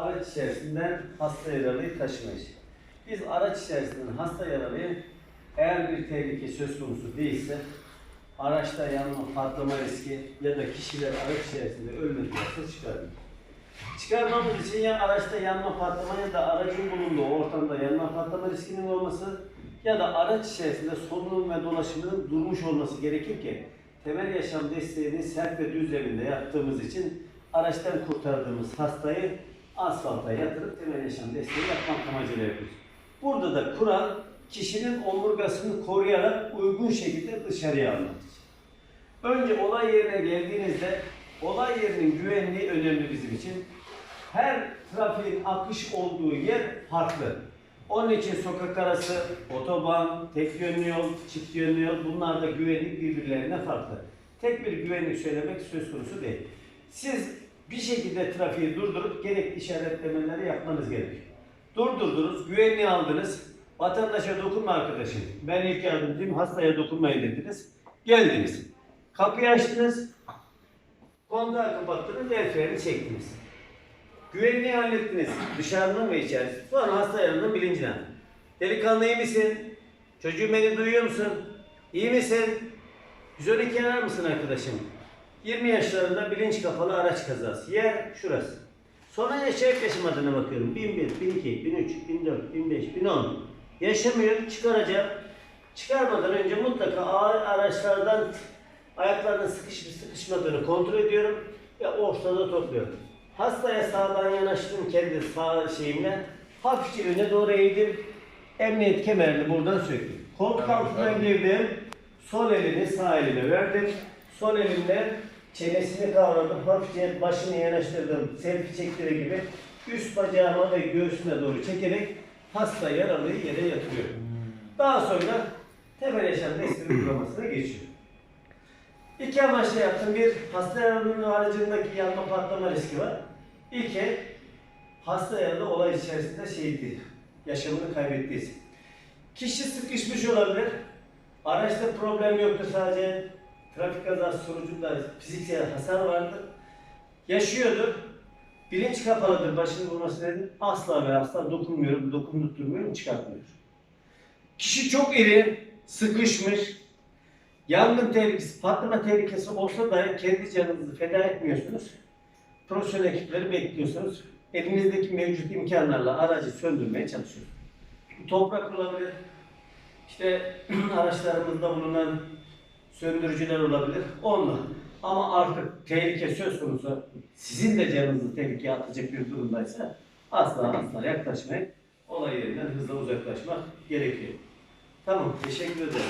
araç içerisinden hasta yaralıyı taşıma işi. Biz araç içerisinden hasta yaralıyı eğer bir tehlike söz konusu değilse araçta yanma, patlama riski ya da kişiler araç içerisinde ölmedilerse çıkarmıyor. Çıkarmamız için ya araçta yanma, patlama ya da aracın bulunduğu ortamda yanma, patlama riskinin olması ya da araç içerisinde solunum ve dolaşımının durmuş olması gerekir ki temel yaşam desteğini sert ve düz yaptığımız için araçtan kurtardığımız hastayı asfalta yatırıp temel yaşam desteği yapmak amacıyla yapıyoruz. Burada da kural kişinin omurgasını koruyarak uygun şekilde dışarıya almak için. Önce olay yerine geldiğinizde olay yerinin güvenliği önemli bizim için. Her trafiğin akış olduğu yer farklı. Onun için sokak arası, otoban, tek yönlü yol, çift yönlü yol bunlar da güvenlik birbirlerine farklı. Tek bir güvenlik söylemek söz konusu değil. Siz bir şekilde trafiği durdurup gerekli işaretlemeleri yapmanız gerekiyor. Durdurdunuz, güvenliği aldınız. Vatandaşa dokunma arkadaşım. Ben ilk yardımcıyım, hastaya dokunmayın dediniz. Geldiniz. Kapıyı açtınız. Kontağı kapattınız, el freni çektiniz. Güvenliği hallettiniz. Dışarının ve içerisi. Sonra hasta yanının bilincine. Delikanlı iyi misin? Çocuğum beni duyuyor musun? İyi misin? 112 arar mısın arkadaşım? 20 yaşlarında bilinç kapalı araç kazası. Yer şurası. Sonra yaşayıp yaşamadığına bakıyorum. 1001, 1002, 1003, 1004, 1005, 1010. Yaşamıyor, çıkaracağım. Çıkarmadan önce mutlaka ağır araçlardan ayaklarının sıkışıp sıkışmadığını kontrol ediyorum ve ortada topluyorum. Hastaya sağdan yanaştım kendi sağ şeyimle. Hafifçe öne doğru eğdim. Emniyet kemerini buradan söktüm. Koltuk altından girdim. Sol elini sağ elime verdim. Sol elimle çenesini kavradım. Hafifçe başını yanaştırdım. Selfie çektiği gibi. Üst bacağıma ve göğsüne doğru çekerek hasta yaralıyı yere yatırıyorum. Daha sonra temel yaşam desteği uygulamasına geçiyor. İki amaçla yaptım. Bir, hasta yaralının haricindeki yanma patlama riski var. İki, hasta yaralı olay içerisinde şeydi, yaşamını kaybettiyse. Kişi sıkışmış olabilir. Araçta problem yoktur sadece trafik kazası sonucunda fiziksel hasar vardır. Yaşıyordur. Bilinç kapalıdır başını vurması nedir? Asla ve asla dokunmuyorum, dokundurtmuyorum, çıkartmıyorum. Kişi çok iri, sıkışmış, yangın tehlikesi, patlama tehlikesi olsa da kendi canınızı feda etmiyorsunuz. Profesyonel ekipleri bekliyorsunuz. Elinizdeki mevcut imkanlarla aracı söndürmeye çalışıyorsunuz. Toprak olabilir, işte araçlarımızda bulunan söndürücüler olabilir. Onunla. Ama artık tehlike söz konusu sizin de canınızı tehlikeye atacak bir durumdaysa asla asla yaklaşmayın. Olay yerinden hızla uzaklaşmak gerekiyor. Tamam, teşekkür ederim.